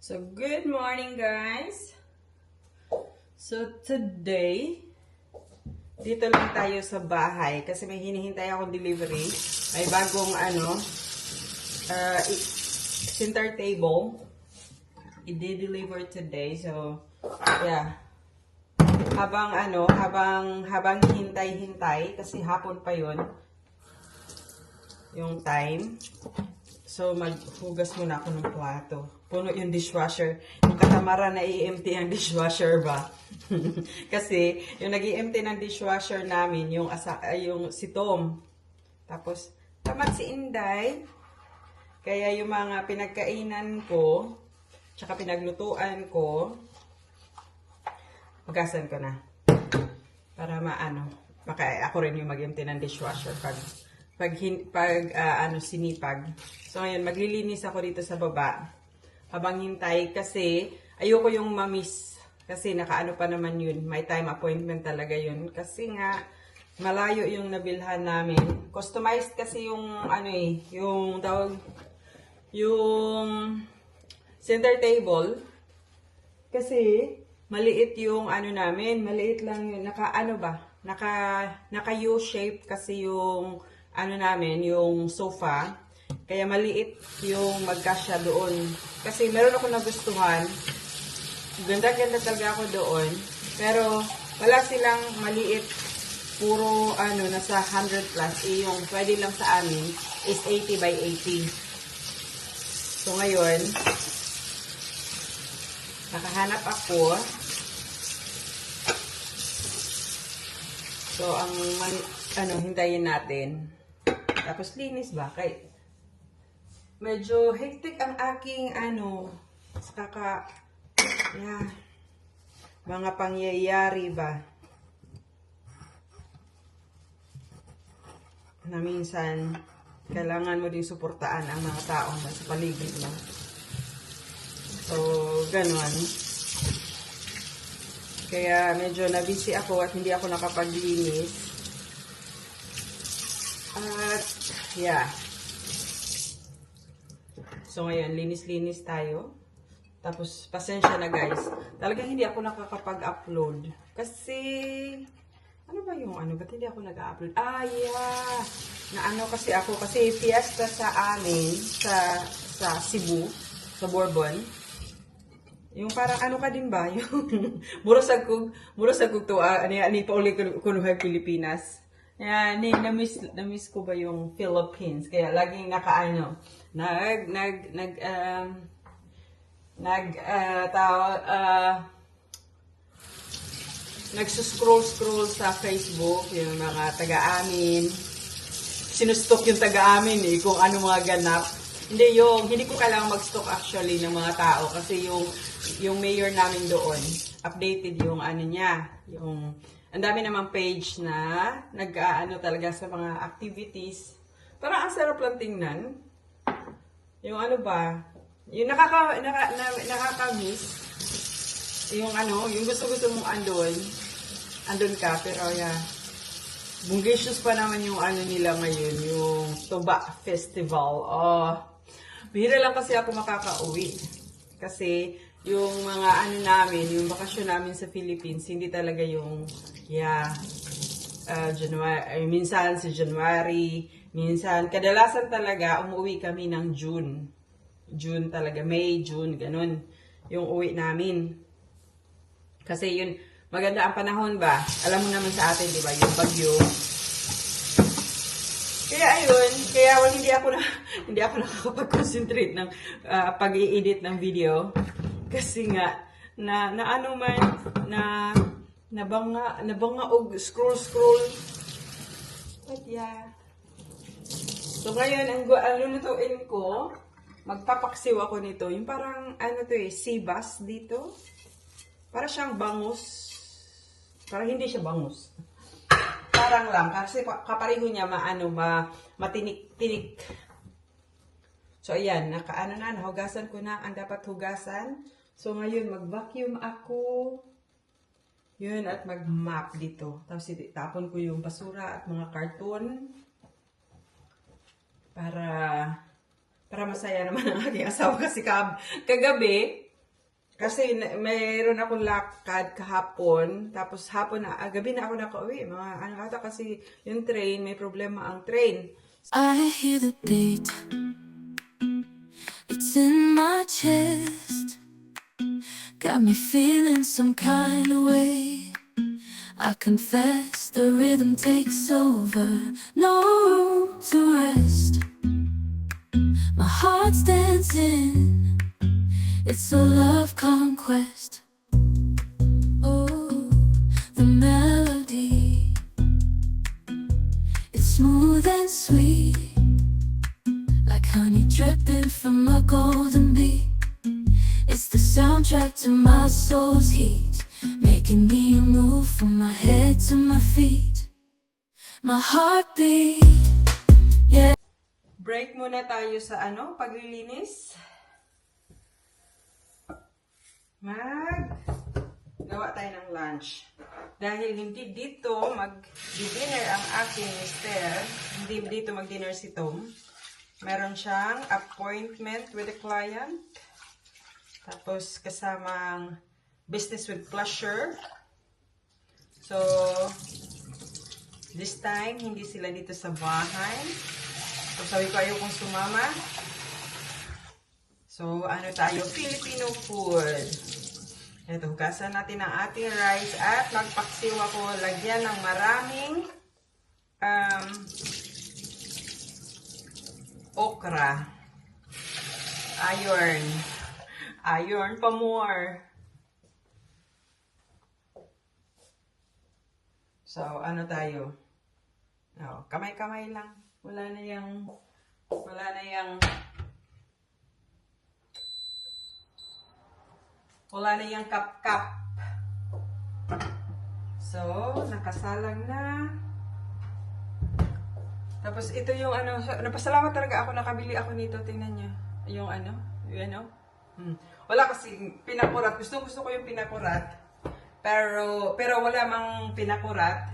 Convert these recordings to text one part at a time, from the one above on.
So, good morning, guys. So, today, dito lang tayo sa bahay kasi may hinihintay akong delivery. May bagong, ano, uh, center table. I-deliver today. So, yeah. Habang, ano, habang, habang hintay-hintay, kasi hapon pa yon yung time. So, maghugas muna ako ng plato. Puno yung dishwasher. Yung katamaran na i-empty ang dishwasher ba? Kasi, yung nag empty ng dishwasher namin, yung, asa, ay, yung si Tom. Tapos, tamad si Inday. Kaya yung mga pinagkainan ko, tsaka pinaglutuan ko, hugasan ko na. Para maano, baka ako rin yung mag-empty ng dishwasher pag pag, pag ah, ano sinipag. So ngayon maglilinis ako dito sa baba habang hintay kasi ayoko yung mamiss kasi nakaano pa naman yun. May time appointment talaga yun kasi nga malayo yung nabilhan namin. Customized kasi yung ano eh, yung tawag yung center table kasi maliit yung ano namin, maliit lang yun. Naka ano ba? Naka naka U shape kasi yung ano namin, yung sofa. Kaya maliit yung magkasya doon. Kasi meron ako nagustuhan. Ganda-ganda talaga ako doon. Pero wala silang maliit. Puro ano, nasa 100 plus. Eh, yung pwede lang sa amin is 80 by 80. So ngayon, nakahanap ako. So, ang ano, hintayin natin. Tapos linis ba? Kay, medyo hectic ang aking ano, sa kaka, yeah, mga pangyayari ba? Na minsan, kailangan mo din suportaan ang mga taong nasa paligid mo. So, ganun. Kaya medyo na-busy ako at hindi ako nakapaglinis. At, yeah. So, ngayon, linis-linis tayo. Tapos, pasensya na guys. Talagang hindi ako nakakapag-upload. Kasi, ano ba yung ano? Ba't hindi ako nag-upload? Ah, yeah! Na ano kasi ako, kasi fiesta sa amin, sa, sa Cebu, sa Bourbon. Yung parang ano ka din ba? Yung murasag kog murasag kog to ah, ani ani pa uli kunuhay Pilipinas. Yan, ni na-miss na-miss ko ba yung Philippines? Kaya laging nakaano nag nag nag um, nag uh, tao uh, nagsuscroll-scroll sa Facebook, yung mga taga-amin. Sinustok yung taga-amin eh, kung ano mga ganap. Hindi yung, hindi ko kailangan mag-stock actually ng mga tao kasi yung, yung mayor namin doon, updated yung ano niya, yung, ang dami namang page na nag-ano talaga sa mga activities. Parang ang sarap lang tingnan. Yung ano ba, yung nakaka, naka, na, nakaka-miss, yung ano, yung gusto-gusto mong andon, andon ka, pero yeah, bungacious pa naman yung ano nila ngayon, yung Toba Festival. Oh, bihira lang kasi ako makakauwi. Kasi, yung mga ano namin, yung bakasyon namin sa Philippines, hindi talaga yung, yeah, uh, January, ay, minsan sa January, minsan, kadalasan talaga, umuwi kami ng June. June talaga, May, June, ganun. Yung uwi namin. Kasi yun, maganda ang panahon ba? Alam mo naman sa atin, di ba, yung bagyo. Kaya ayun, kaya well, hindi ako na hindi ako nakakapag-concentrate ng ah, pag-i-edit ng video kasi nga na na ano man na nabanga nabanga og scroll scroll. But yeah. So ngayon ang, ang lulutuin ko, magpapaksiw ako nito. Yung parang ano to eh, sibas dito. Para siyang bangus. Para hindi siya bangus. Parang lang. Kasi pa- kapareho niya maano, ma, matinik-tinik. So, ayan. Nakaano na. Nahugasan ko na ang dapat hugasan. So, ngayon, mag-vacuum ako. Yun, at mag-map dito. Tapos, tapon ko yung basura at mga karton. Para para masaya naman ang aking asawa kasi kag kagabi Kasi mayroon akong lakad kahapon, tapos hapon na, ah, gabi na ako nakauwi. Mga ano ata kasi yung train, may problema ang train. I hear the beat. It's in my chest. Got me feeling some kind of way. I confess the rhythm takes over. No room to rest. My heart's dancing. It's a love conquest. Oh, the melody. It's smooth and sweet, like honey dripping from a golden soundtrack to my soul's heat, making me move from my head to my feet. My heartbeat, yeah. Break muna tayo sa ano, paglilinis. Mag gawa tayo ng lunch. Dahil hindi dito mag-dinner ang aking mister, hindi dito mag-dinner si Tom. Meron siyang appointment with a client. Tapos kasamang business with pleasure. So, this time, hindi sila dito sa bahay. So, sabi ko ayaw kong sumama. So, ano tayo? Filipino food. Ito, hugasan natin ang ating rice at magpaksiw ako. Lagyan ng maraming um, okra. Iron. Iron pa more. So, ano tayo? Oh, kamay-kamay lang. Wala na yung wala na yung wala na yung kap-kap. So, nakasalang na. Tapos ito yung ano, napasalamat talaga ako nakabili ako nito. Tingnan niyo. Yung ano, yung ano. Hmm. Wala kasi pinakurat. Gusto gusto ko yung pinakurat. Pero pero wala mang pinakurat.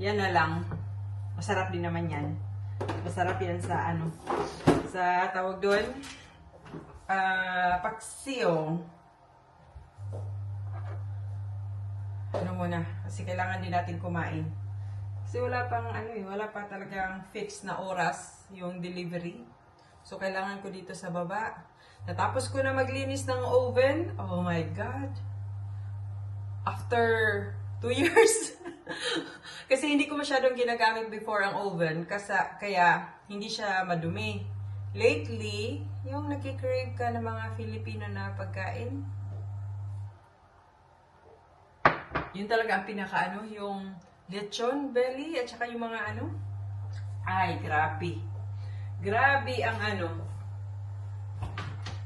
Yan na lang. Masarap din naman yan. Masarap yan sa ano. Sa tawag doon. Ah, paksiyo. Ano muna, kasi kailangan din natin kumain. Kasi wala pang ano eh, wala pa talagang fixed na oras yung delivery. So kailangan ko dito sa baba. Natapos ko na maglinis ng oven. Oh my God. After two years. kasi hindi ko masyadong ginagamit before ang oven. Kasi, kaya hindi siya madumi. Lately, yung nakikrave ka ng mga Filipino na pagkain, yun talaga ang pinaka ano, yung lechon belly at saka yung mga ano. Ay, grabe. Grabe ang ano.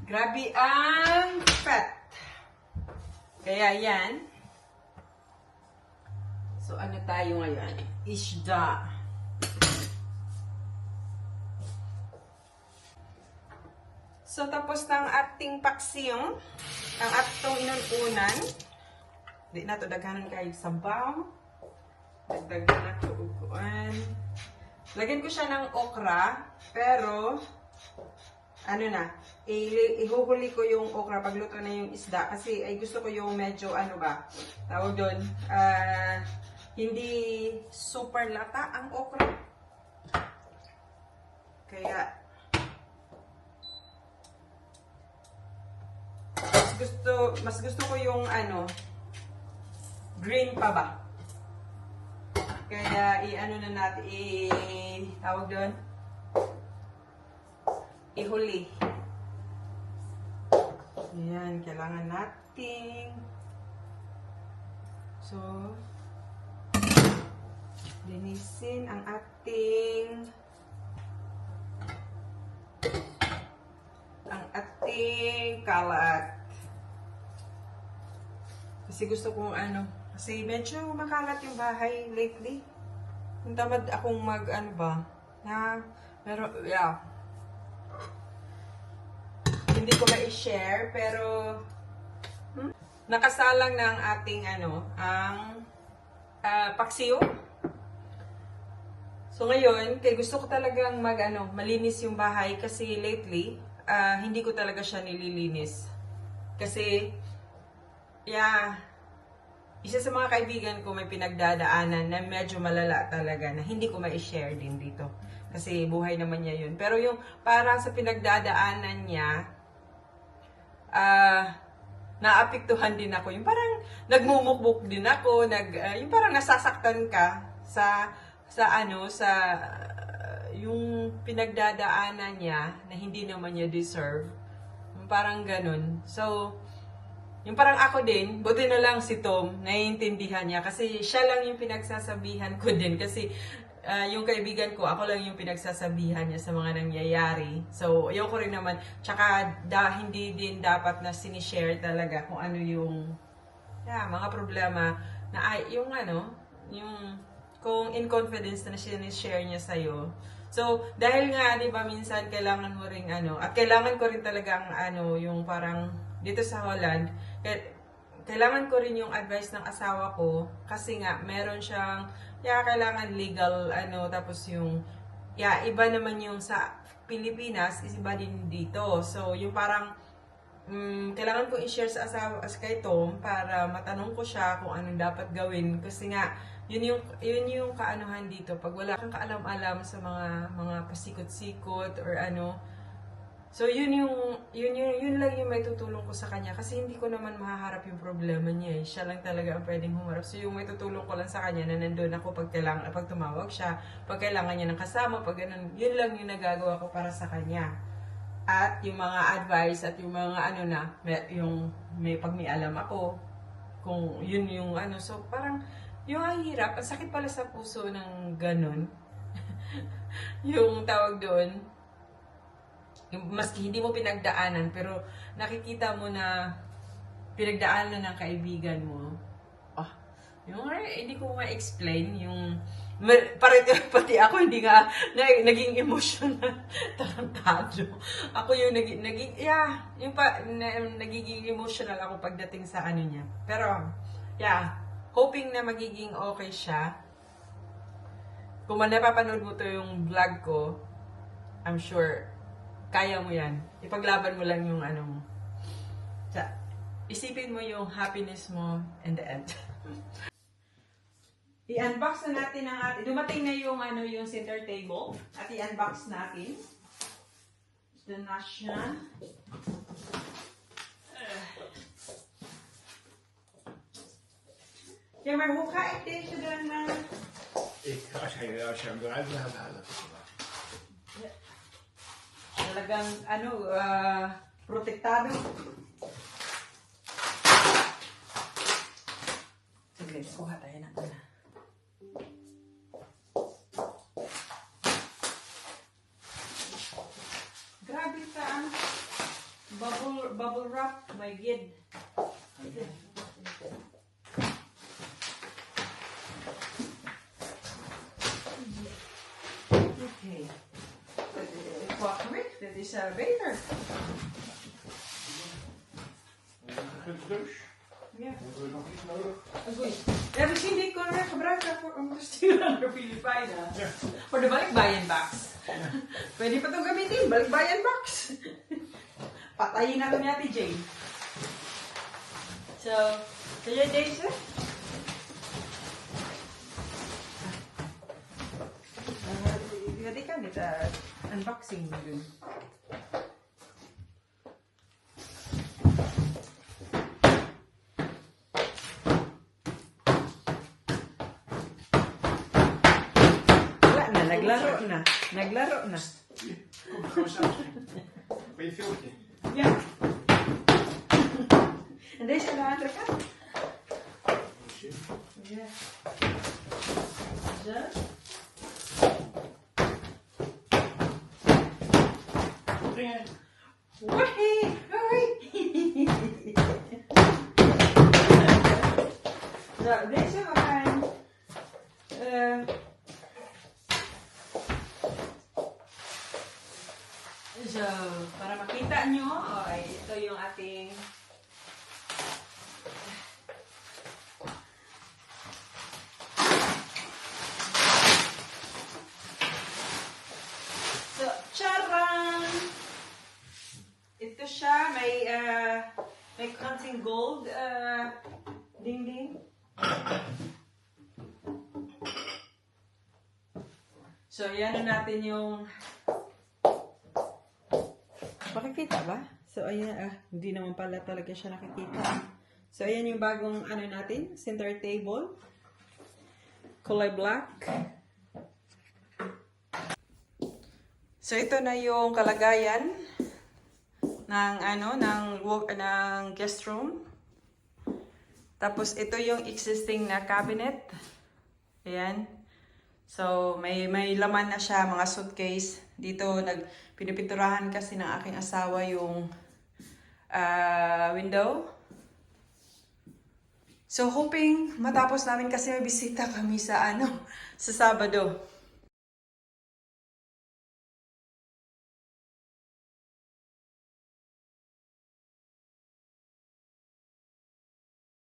Grabe ang fat. Kaya yan. So ano tayo ngayon? Isda. So tapos ng ating paksiyong, ang atong inununan. Di na to daghanan kayo sabaw. Dagdagan na to uguan. Lagyan ko siya ng okra, pero ano na, ihuhuli ko yung okra pagluto na yung isda kasi ay gusto ko yung medyo ano ba, tawag doon, ah, hindi super lata ang okra. Kaya mas gusto mas gusto ko yung ano green pa ba kaya i-ano na natin i tawag doon ihuli yan kailangan nating so linisin ang ating ang ating kalat kasi gusto kong ano, kasi medyo makalat yung bahay lately. Yung tamad akong mag, ano ba, na, pero, yeah. Hindi ko ma-share, pero, hmm, nakasalang na ang ating, ano, ang ah, paksiw. So ngayon, kay gusto ko talagang mag, ano, malinis yung bahay kasi lately, ah, hindi ko talaga siya nililinis. Kasi, yeah, isa sa mga kaibigan ko may pinagdadaanan na medyo malala talaga na hindi ko ma-share din dito. Kasi buhay naman niya yun. Pero yung parang sa pinagdadaanan niya, ah, naapektuhan din ako. Yung parang nagmumukbuk din ako, nag, ah, yung parang nasasaktan ka sa, sa ano, sa, ah, yung pinagdadaanan niya na hindi naman niya deserve. Yung parang ganun. So, yung parang ako din, buti na lang si Tom, naiintindihan niya kasi siya lang yung pinagsasabihan ko din kasi ah, yung kaibigan ko, ako lang yung pinagsasabihan niya sa mga nangyayari. So, ayoko rin naman. Tsaka, da, hindi din dapat na sinishare talaga kung ano yung yeah, mga problema na ay, yung ano, yung kung in confidence na sinishare niya sa'yo. So, dahil nga, di ba, minsan kailangan mo ring ano, at kailangan ko rin talagang ano, yung parang dito sa Holland, kaya- kailangan ko rin yung advice ng asawa ko kasi nga meron siyang yeah, kailangan legal ano tapos yung yeah, iba naman yung sa Pilipinas is iba din dito. So yung parang mm, kailangan ko i-share sa asawa as kay Tom para matanong ko siya kung anong dapat gawin kasi nga yun yung yun yung kaanuhan dito pag wala kang kaalam-alam sa mga mga pasikot-sikot or ano So yun yung yun yun, yun lang yung may tutulong ko sa kanya kasi hindi ko naman mahaharap yung problema niya eh. Siya lang talaga ang pwedeng humarap. So yung may tutulong ko lang sa kanya na nandun ako pag kailangan pag tumawag siya, pag kailangan niya ng kasama, pag ganun, yun lang yung nagagawa ko para sa kanya. At yung mga advice at yung mga ano na, may, yung may pag may alam ako, kung yun yung ano, so parang yung ang hirap, ang sakit pala sa puso ng ganun. yung tawag doon, yung maski hindi mo pinagdaanan, pero nakikita mo na pinagdaanan ng kaibigan mo. Oh, yung eh, hindi ko ma-explain yung pare, pati ako hindi nga na, naging emotional tarantado. Ako yung naging, naging yeah, yung pa, na, nagiging emotional ako pagdating sa ano niya. Pero, yeah, hoping na magiging okay siya. Kung man napapanood mo to yung vlog ko, I'm sure kaya mo yan. Ipaglaban mo lang yung ano mo. Sa, isipin mo yung happiness mo in the end. I-unbox na natin ang ating, dumating na yung ano yung center table at i-unbox natin. The National. Ja, maar hoe ga ik deze dan... eh, Ik, als, je, als je hem eruit het. Talagang, ano, ah, protektado. Sige, kuha tayo ng. Grabe ka, ano. Bubble, bubble wrap, my gid. Eh, beter. Dus, Ja. hebben we nog iets nodig? Ja, misschien die kon we gebruiken voor, om te sturen naar de Filipijnen. Ja. Voor de balikbayanbox. Pwede pa ito gamitin, balikbayanbox. Patayin natin ni Ate Jane. So, kaya deze? Uh, Jadi kan dit uh, unboxing doen. Wala na, naglaro na. Naglaro na. Kom, gaan we samen je filmpje? Ja. En deze aan de andere kant? Ja. Zo. Hoi. Zo, deze we gaan. eh makita nyo, oh, ay, ito yung ating So, charan! Ito siya, may, ah, May konting gold uh, ding-ding. So, yan na natin yung... Makikita ba? So, ayan, ah, hindi naman pala talaga siya nakikita. So, ayan yung bagong ano natin, center table. Kulay black. So, ito na yung kalagayan ng ano, ng, work, ng guest room. Tapos, ito yung existing na cabinet. Ayan. So, may may laman na siya, mga suitcase. Dito, nag, pinipinturahan kasi ng aking asawa yung ah, window. So, hoping matapos namin kasi may bisita kami sa ano, sa Sabado.